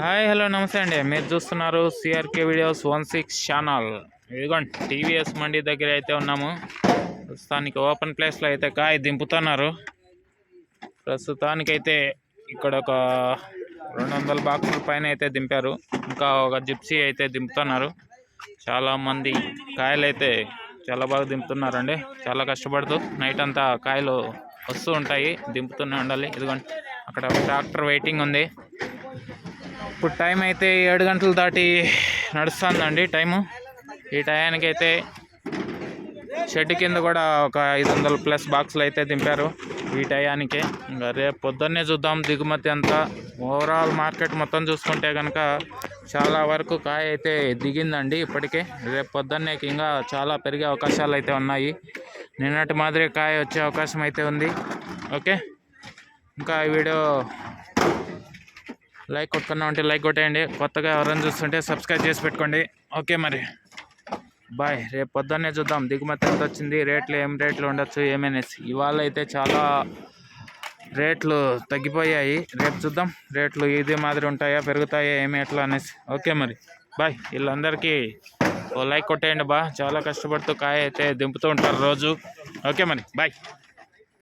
Hi hello నమస్తే అండి. మీరు చూస్తున్నారు CRK videos one six channel ఇదిగోండి టీవీఎస్ మండి దగ్గర అయితే ఉన్నాము. ప్రస్తుతానికి ఓపెన్ ప్లేస్లో అయితే కాయ దింపుతున్నారు. ప్రస్తుతానికైతే ఇక్కడ ఒక రెండు వందల బాక్సుల పైన అయితే దింపారు. ఇంకా ఒక జిప్సీ అయితే దింపుతున్నారు. చాలామంది కాయలు అయితే చాలా బాగా దింపుతున్నారండి. చాలా కష్టపడుతూ నైట్ అంతా కాయలు వస్తూ ఉంటాయి. దింపుతూనే ఉండాలి. ఇదిగోండి అక్కడ ట్రాక్టర్ వెయిటింగ్ ఉంది. ఇప్పుడు టైం అయితే ఏడు గంటలు దాటి నడుస్తుందండి టైము. ఈ టయానికి అయితే షెడ్ కింద కూడా ఒక ఐదు వందల ప్లస్ బాక్సులు అయితే దింపారు. ఈ టయానికి ఇంకా రేపు పొద్దున్నే చూద్దాం. దిగుమతి అంతా ఓవరాల్ మార్కెట్ మొత్తం చూసుకుంటే కనుక చాలా వరకు కాయ అయితే దిగిందండి ఇప్పటికే. రేపు పొద్దున్నే ఇంకా చాలా పెరిగే అవకాశాలు అయితే ఉన్నాయి. నిన్నటి మాదిరి కాయ వచ్చే అవకాశం అయితే ఉంది. ఓకే. ఇంకా ఈ వీడియో లైక్ కొట్టుకున్నా ఉంటే లైక్ కొట్టేయండి. కొత్తగా ఎవరైనా చూస్తుంటే సబ్స్క్రైబ్ చేసి పెట్టుకోండి. ఓకే మరి. బాయ్. రేపు పొద్దున్నే చూద్దాం. దిగుమతి ఎంత వచ్చింది? రేట్లు ఏం రేట్లు ఉండొచ్చు? ఏమనేసి. ఇవాళ అయితే చాలా రేట్లు తగ్గిపోయాయి. రేపు చూద్దాం. రేట్లు ఇది మాదిరి ఉంటాయా? పెరుగుతాయా? ఏమి? ఎట్లా అనేసి. ఓకే మరి. బాయ్. వీళ్ళందరికీ ఓ లైక్ కొట్టేయండి బా. చాలా కష్టపడుతూ కాయ అయితే దింపుతూ ఉంటారు రోజు. ఓకే మరి. బాయ్.